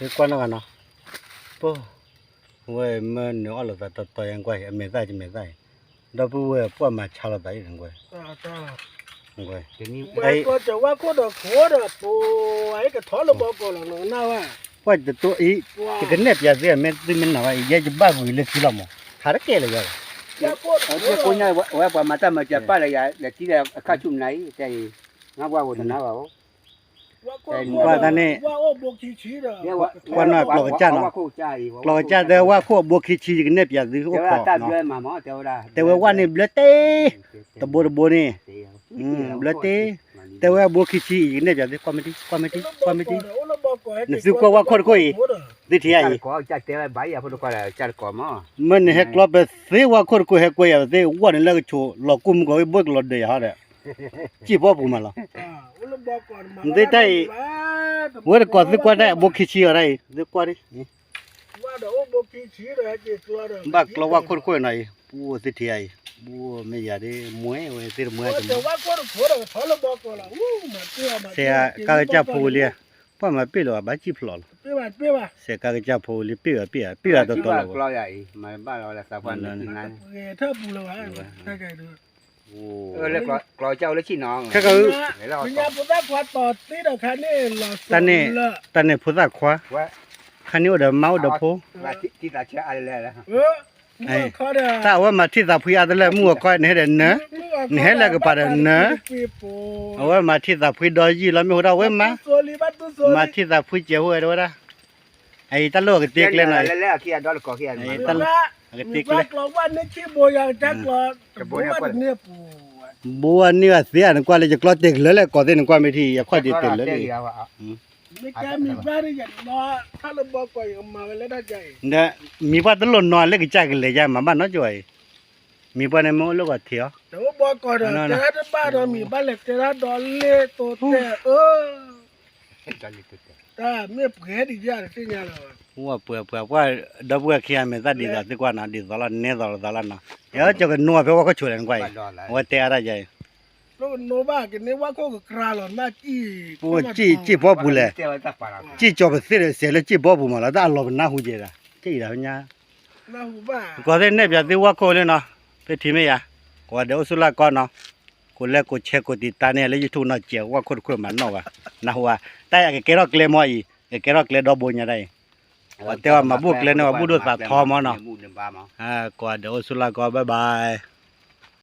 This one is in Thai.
cái quan nó nó bố về mà nó là ta ta ta ăn quay em mệt tay chứ mệt tay đó bố về bố mà chả là tay thằng quay quay cái ní đây có chỗ qua có được khó được bố ấy cái thó là bao cổ là nó nào à quay từ tôi ý cái này bây giờ mình tôi mình nào vậy giờ chúng ba người lên xí lắm mà khá là kệ là vậy 我这过年我我把马蛋嘛，就摆了也，也记得看出来，在俺外国的那吧哦。 ว่านั่นนี่ว่าว่าปลอกจ้าเนาะปลอกจ้าแต่ว่าพวกบวกขี้ชี้กันเนี่ยเปียกดิโอ้ขอเนาะแต่ว่าว่านี่เบลเต้ตะบูตะบูนี่อืมเบลเต้แต่ว่าบวกขีดชีกันเนี่ยเปียกดิความไม่ดีความไม่ดีความไม่ดีนี่สุกว่าคนคุยดีที่ไอ้ก็จะเตะใบอะพูดก็จัดก่อมามันเฮกลับเสว่าคนคุยเฮกคุยอะเสวันนี้เลิก็โชหลอกกุมก็บวกหลอดเดียฮะเด้อจีบว่าผมมาละ บอกก่อนมาได้ได้ว้ยก่อนนึกว่าได้บุกขี้ชีอะไรนึกว่าดิว่าเดี๋ยวกขี้ชีอะไรจีตัวเด้บักเราว่าคนคุยหน่อยปูสิเทียบัวไม่อยากได้มวยเว้ยสิมวยแต่ว่าคนผัราพอเราบอกก่อนละอู้มาเตี้มาเสียกางจับปูเลยพ่อมาเปลี่ยนบ้านจีพลอนเปลี่ยนเปลี่ยนเสียกางจับปูเลยเปลี่ยนเปลี่ยนเปลี่ยนตัวตัวเราใหญ่มาบ้านเราละสักวันนั้นเออถ้าปูเราอ่ถ้าใครดู เออแล้วกรอกลอเจ้าแล้วชี้น้องก็คือไมีต่งานพุทธควาต่อที่เราคันนี่หล่อตอนนี้แต่เนี่ยพุทธขวาว่า คันนี้เดี๋เมาเดี๋ยวโพ มาที่ที่รอะไรแล้วไอ้ถ้าว่ามาที่ตาพุยอตะแลมัวก้อยเนี่ยเด่นเนอะเนี่ยแหละก็ปะเด้อเนอะ ปีโว่ามาที่ตาพุยดอยยี่เราไม่รู้เราเว้ยมั้ตุมาที่ตาพุยเจ้าเว้ยด้วยนะ ไอ้ตะโลกกรติกเลยหน่อยเล้วเขียนดอลก็เขียนไอ้ตะโลกกรติกเลยหลอกว่านี่ชื่อโบยางจักหลอกบัวเนื้อปูบัวเนื้อเสียหนึ่งกว่าเลยจะกลอดเด็กเลยแหละก่อนเต้นหนึ่งกว่าไม่ทีอย่าค่อยเต็มเลยดิมีการมีบ้านอย่างนอถ้าเราบอกก่อนมาแล้วได้ใจเนี่ยมีบ้านตลอดนอนเล็กใจกันเลยจ้ามาบ้านน้อยจ่อยมีบ้านในมือลูกเถียวเดี๋ยวบอกก่อนเดี๋ยวบ้านเรามีบ้านเล็กเดี๋ยวเราดอลเล่ตัวเต้เออ တာမေပြဲဒီကြရသိညာလာဟိုကပွဲပွဲပွဲဒဘွက်ခရမယ်သတ်ဒီကတကွာနာဒီသလာနေသလာသလာနာရောကျော်ကနူဘဲဝါကချိုလန်ကွိုင်ဝတ်တဲရကြဲလို့နိုဘာကနေဝါကိုကရာလောနာကြည့်ပူကြည့်ကြည့်ဘောဘူးလေကြည့်ကျော်ပဲစစ်တယ်ဆယ်လေကြည့်ဘောဘူးမလားဒါလောဘနာဟူကြတာကြည့်တာညာနာဟူပါကောတဲ့နဲ့ပြသေးဝါကိုလေနော်ပြတိမေရကောတဲ့ဥစလာကောနော် ก็เดี๋ยวสุดละก่อนเนาะกูเล็กกูเช็คกูติดตาเนี่ยแล้วยูทูบเนาะเจียวว่าคนคนมันเนาะว่ะนะหัวแต่อยากเกลอกเลมอยเกลอกเลดอบุญยังไงแต่ว่ามาบุกเลยเนาะบุดูสาทอมเนาะอ่าก็เดี๋ยวสุดละก็บ๊ายบาย